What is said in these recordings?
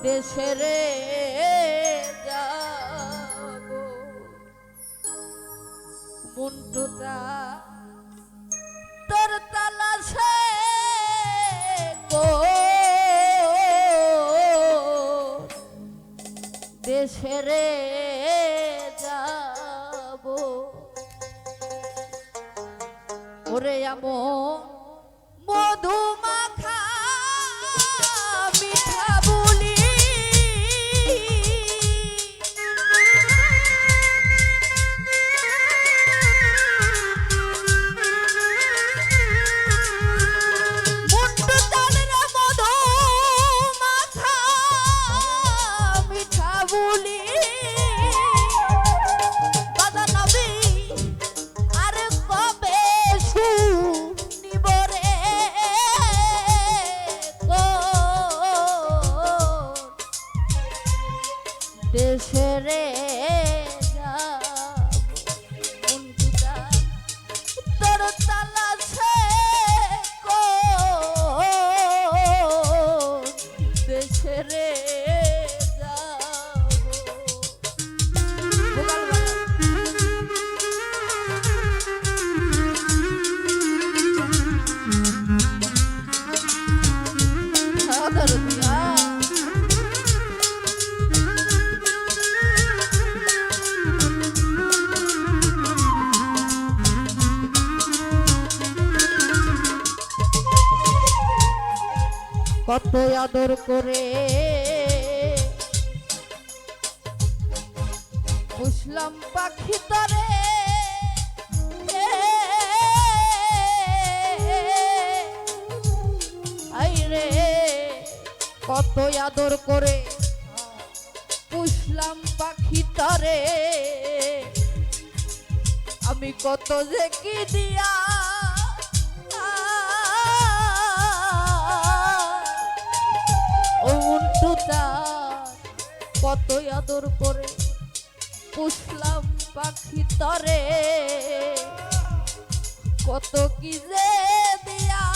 ছেড়ে যাব। মুন্টুটা তোর তালাশে গো। দেশেরে যাব। ওরে আমো মধু রে কত আদর করে। বুঝলাম পাখি তরে। আইরে কত আদর করে। পুষলাম পাখি তরে। আমি কত যে কি দিয়া ও কত আদর করে পুষলাম পাখি তরে। কত কি যে দিয়া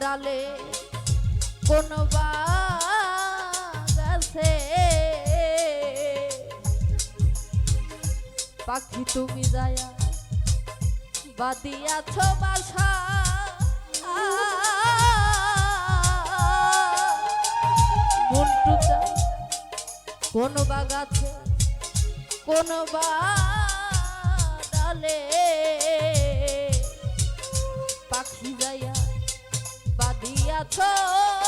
ডালে কোন গাছে পাখি তুমি যায়া বাদিয়াছ বাসা। মন্টুটা কোন বা গাছে কোন বা ডালে atoa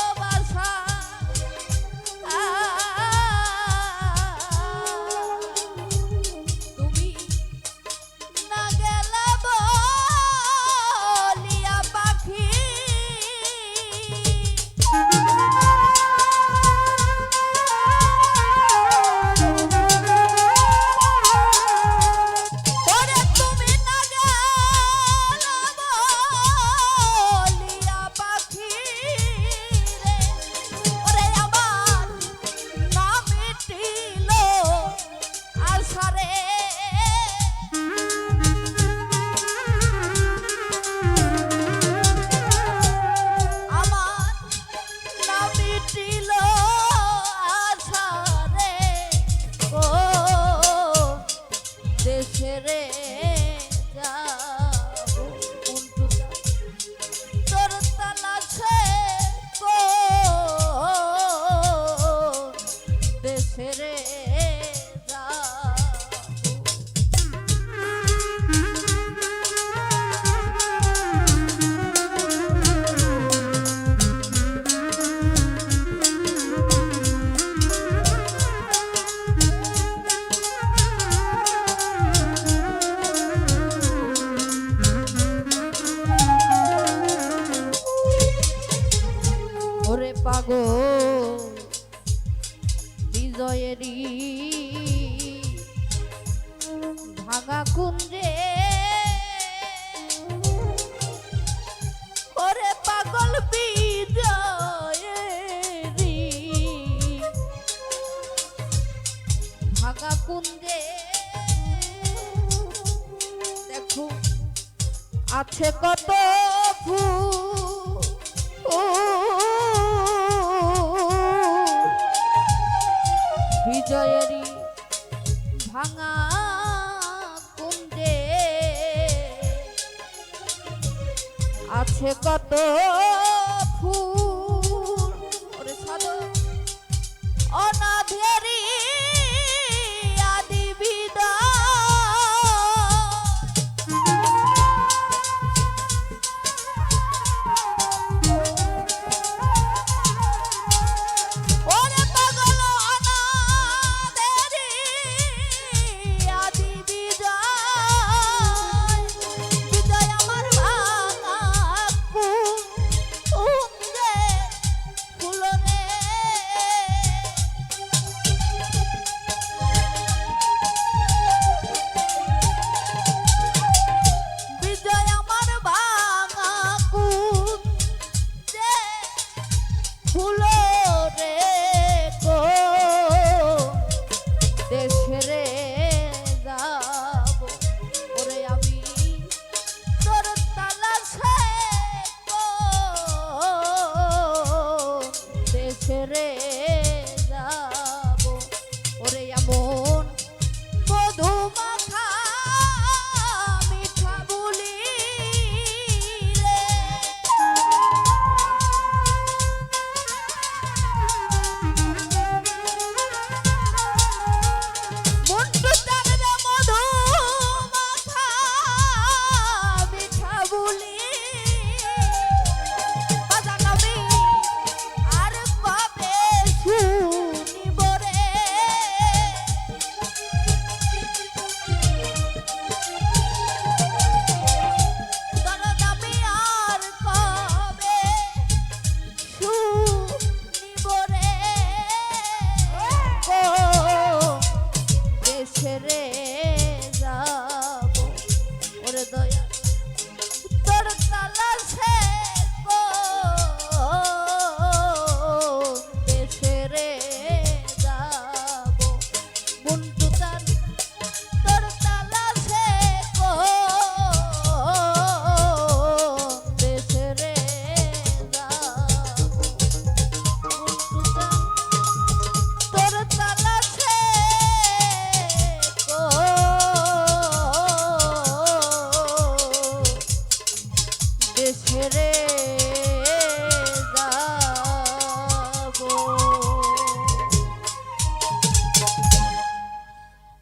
কুঞ্জে ওরে পাগল বিজয়েরই ভাঙা কুঞ্জে দেখো আছে কত ফুল বিজয়েরই আছে কত